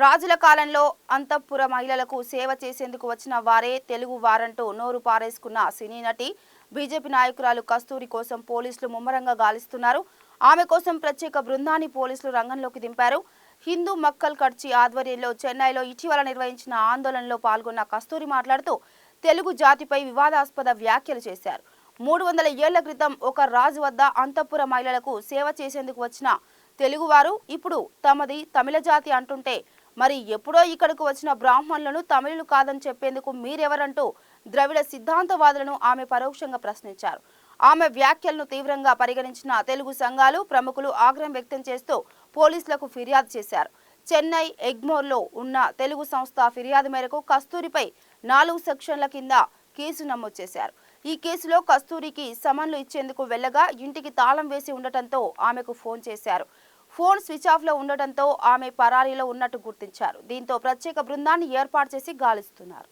రాజుల కాలంలో అంతఃపుర మహిళలకు సేవ చేసేందుకు వచ్చిన వారే తెలుగు వారంటూ నోరు పారేసుకున్న సినీ నటి బీజేపీ నాయకురాలు కస్తూరి కోసం పోలీసులు ముమ్మరంగా గాలిస్తున్నారు. ఆమె కోసం ప్రత్యేక బృందాన్ని పోలీసులు రంగంలోకి దింపారు. హిందూ మక్కల్ కడ్చి ఆధ్వర్యంలో చెన్నైలో ఇటీవల నిర్వహించిన ఆందోళనలో పాల్గొన్న కస్తూరి మాట్లాడుతూ తెలుగు జాతిపై వివాదాస్పద వ్యాఖ్యలు చేశారు. మూడు వందల ఏళ్ళ క్రితం ఒక రాజు వద్ద అంతఃపుర మహిళలకు సేవ చేసేందుకు వచ్చిన తెలుగువారు ఇప్పుడు తమది తమిళ జాతి అంటుంటే మరి ఎప్పుడో ఇక్కడకు వచ్చిన బ్రాహ్మణులను తమిళులు కాదని చెప్పేందుకు మీరెవరంటూ ద్రవిడ సిద్ధాంతవాదులను ఆమె పరోక్షంగా ప్రశ్నించారు. ఆమె వ్యాఖ్యలను తీవ్రంగా పరిగణించిన తెలుగు సంఘాలు ప్రముఖులు ఆగ్రహం వ్యక్తం చేస్తూ పోలీసులకు ఫిర్యాదు చేశారు. చెన్నై ఎగ్మోర్లో ఉన్న తెలుగు సంస్థ ఫిర్యాదు మేరకు కస్తూరిపై నాలుగు సెక్షన్ల కింద కేసు నమోదు చేశారు. ఈ కేసులో కస్తూరికి సమన్లు ఇచ్చేందుకు వెళ్ళగా ఇంటికి తాళం వేసి ఉండటంతో ఆమెకు ఫోన్ చేశారు. ఫోన్ స్విచ్ ఆఫ్లో ఉండటంతో ఆమె పరారీలో ఉన్నట్టు గుర్తించారు. దీంతో ప్రత్యేక బృందాన్ని ఏర్పాటు చేసి గాలిస్తున్నారు.